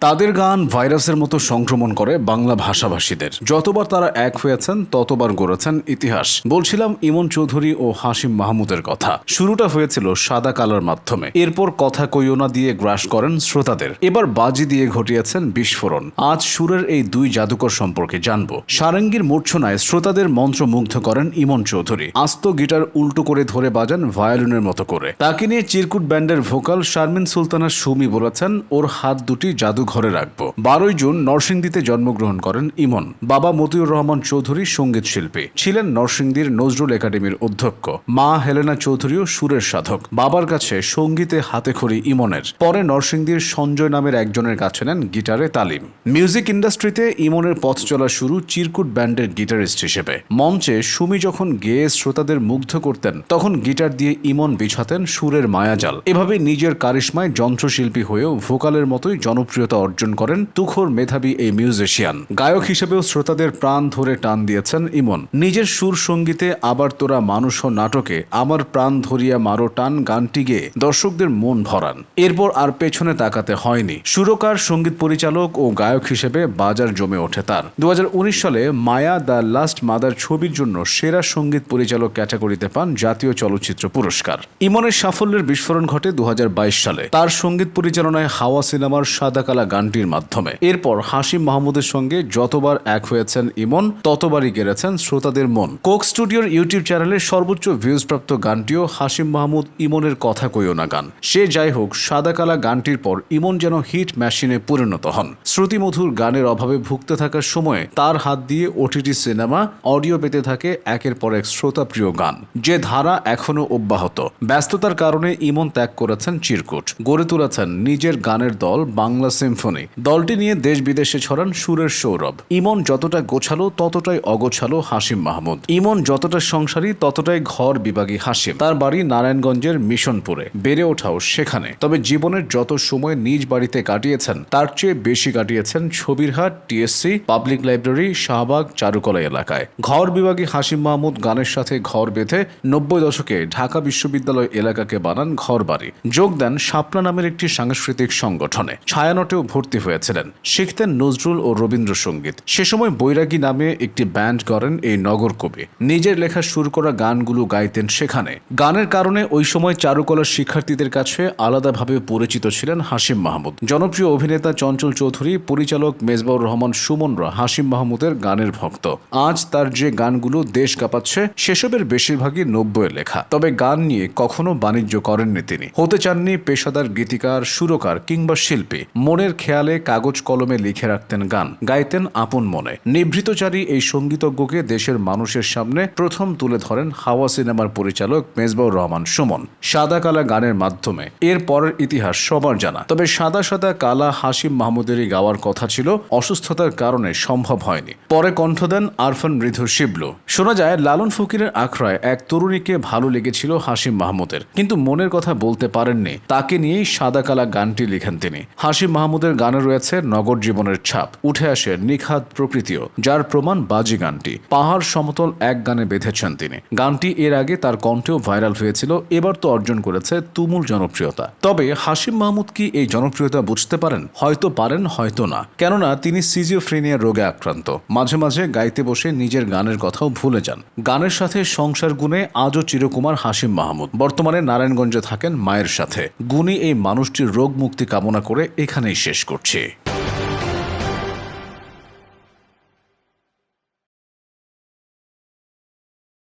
তাদের গান ভাইরাসের মতো সংক্রমণ করে বাংলা ভাষাভাষীদের। যতবার তারা এক হয়েছেন, ততবার গড়েছেন ইতিহাস। বলছিলাম ইমন চৌধুরী ও হাসিম মাহমুদের কথা। শুরুটা হয়েছিল সাদা কালার মাধ্যমে। এরপর কথা কইওনা দিয়ে গ্রাস করেন শ্রোতাদের। এবার বাজি দিয়ে ঘটিয়েছেন বিস্ফোরণ। আজ সুরের এই দুই জাদুকর সম্পর্কে জানব। সারেঙ্গীর মূর্ছনায় শ্রোতাদের মন্ত্রমুগ্ধ করেন ইমন চৌধুরী। আস্ত গিটার উল্টো করে ধরে বাজান ভায়োলিনের মতো করে। তাকে নিয়ে চিরকুট ব্যান্ডের ভোকাল শারমিন সুলতানা সুমি বলেছেন, ওর হাত দুটি জাদুঘরে রাখব। বারোই জুন নরসিংদীতে জন্মগ্রহণ করেন ইমন। বাবা মতিউর রহমান চৌধুরী সংগীত শিল্পী। ছিলেন নরসিংদীর নজরুল একাডেমির অধ্যক্ষ। মা হেলেনা চৌধুরীও সুরের সাধক। বাবার কাছে সঙ্গীতে হাতেখড়ি ইমনের। পরে নরসিংদীর সঞ্জয় নামের একজনের কাছে নেন গিটারে তালিম। মিউজিক ইন্ডাস্ট্রিতে ইমনের পথ চলা শুরু চিরকুট ব্যান্ডের গিটারিস্ট হিসেবে। মঞ্চে সুমি যখন গেয়ে শ্রোতাদের মুগ্ধ করতেন, তখন গিটার দিয়ে ইমন বিছাতেন সুরের মায়াজাল। এভাবে নিজের কারিশ্মায় যন্ত্রশিল্পী হয়েও ভোকালের মতোই জনপ্রিয়তা অর্জন করেন তুখোর মেধাবী এই মিউজিশিয়ান। গায়ক হিসেবেও শ্রোতাদের প্রাণ ধরে টান দিয়েছেন ইমন। নিজের সুর সঙ্গীতে আবার তোরা মানুষ নাটকে, আমার প্রাণ ধরিয়া মারো টান গানটি গেয়ে দর্শকদের মন ভরান। এরপর আর পেছনে তাকাতে হয়নি। সুরকার, সংগীত পরিচালক ও গায়ক হিসেবে বাজার জমে ওঠে তার। দু হাজার উনিশ সালে মায়া দ্য লাস্ট মাদার ছবির জন্য সেরা সংগীত পরিচালক ক্যাটাগরিতে পান জাতীয় চলচ্চিত্র পুরস্কার। ইমনের সাফল্যের বিস্ফোরণ ঘটে দু হাজার বাইশ সালে। তার সংগীত পরিচালনায় হাওয়া সিনেমার সাদাকালা গানটির মাধ্যমে। এরপর হাসিম মাহমুদের সঙ্গে যতবার এক হয়েছেন ইমন, ততবারই গেড়েছেন শ্রোতাদের মন। কোক স্টুডিওর ইউটিউব চ্যানেলের সর্বোচ্চ ভিউজ প্রাপ্ত গানটিও হাসিম মাহমুদ ইমনের কথা কইও না গান। সে যাই হোক সাদাকালা গানটির পর ইমন যেন হিট মেশিনে পরিণত হন। শ্রুতিমধুর গানের অভাবে ভুগতে থাকার সময়ে তার হাত দিয়ে ওটিটি সিনেমা অডিও পেতে থাকে একের পর এক শ্রোতাপ্রিয় গান, যে ধারা এখনও অব্যাহত। ব্যস্ততার কারণে ইমন ত্যাগ করেছেন চিরকুট। গড়ে তুলেছেন নিজের গানের দল বাংলা সিম্ফনি দলটি নিয়ে দেশ বিদেশে ছড়ান সুরের সৌরভ। ইমন যতটা গোছালো, ততটাই অগোছালো হাসিম মাহমুদ। ইমন যতটা সংসারী, ততটাই ঘর বিভাগী হাসিম তার বাড়ি নারায়ণগঞ্জের মিশনপুরে। বেড়ে ওঠাও সেখানে। তবে জীবনের যত সময় নিজ বাড়িতে কাটিয়েছেন, তার চেয়ে বেশি কাটিয়েছেন Chhobirhat, TSC, public library, Shahbag, Charukala এলাকায়। ঘর বিভাগী হাসিম মাহমুদ গানের সাথে ঘর বেঁধে নব্বই দশকে ঢাকা বিশ্ববিদ্যালয় এলাকাকে বানান ঘর বাড়ি যোগ দেন শাপলা নামের একটি সাংস্কৃতিক সংগঠনে। ছায়ানটেও ভর্তি হয়েছিলেন। শিখতেন নজরুল ও রবীন্দ্রসঙ্গীত। সে সময় বৈরাগী নামে একটি ব্যান্ড করেন এই নগর কবি। নিজের লেখা সুর করা গানগুলো গাইতেন সেখানে। গানের কারণে ওই সময় চারুকলার শিক্ষার্থীদের কাছে আলাদাভাবে পরিচিত ছিলেন হাসিম মাহমুদ। জনপ্রিয় অভিনেতা চঞ্চল চৌধুরী, পরিচালক মেজবাউর রহমান সুমনরা হাসিম মাহমুদের গানের ভক্ত। আজ তার যে গানগুলো দেশ কাঁপাচ্ছে, সেসবের বেশিরভাগই নব্বইয়ের লেখা। তবে গান নিয়ে কখনো বাণিজ্য করেননি তিনি। হতে চাননি পেশাদার গীতিকার, সুরকার কিংবা শিল্পী। মনের খেয়ালে কাগজ কলমে লিখে রাখতেন গান। গাইতেন আপন মনে। নিভৃতচারী এই সঙ্গীতজ্ঞকে দেশের মানুষের সামনে প্রথম তুলে ধরেন হাওয়া সিনেমার পরিচালক মেজবাউর রহমান সুমন। সাদা কালা গানের মাধ্যমে। এর পরের ইতিহাস সবার জানা। তবে সাদা সাদা কালা হাসিম মাহমুদেরই গাওয়ার কথা ছিল, অসুস্থতার কারণে সম্ভব হয়নি। পরে কণ্ঠ দেন আরফান মৃধু শিবলু। শোনা যায়, লালন ফকিরের আখড়ায় এক তরুণীকে ভালো লেগেছিল হাসিম মাহমুদের। কিন্তু মনের কথা বলতে পারেননি। তাকে নিয়েই সাদা কালা গানটি লিখেন তিনি। হাসিম মাহমুদের গানে রয়েছে নগর জীবনের ছাপ। উঠে আসে নিখাত প্রকৃতিও, যার প্রমাণ বাজি গানটি। পাহাড় সমতল এক গানে বেঁধেছেন তিনি। গানটি এর আগে তার কণ্ঠেও ভাইরাল হয়েছিল, এবার তো অর্জন করেছে তুমুল জনপ্রিয়তা। তবে হাসিম মাহমুদ কি এই জনপ্রিয়তা বুঝতে পারেন? হয়তো পারেন, হয়তো না। কেননা তিনি সিজিওফ্রেনিয়া রোগে আক্রান্ত। মাঝে মাঝে গাইতে বসে নিজের গানের কথাও ভুলে যান। গানের সাথে সংসার গুণে আজও চিরকুমার হাসিম মাহমুদ। বর্তমানে নারায়ণগঞ্জে থাকেন মায়ের সাথে। গুণী এই মানুষটির রোগ মুক্তি কামনা করে এখানেই করছি।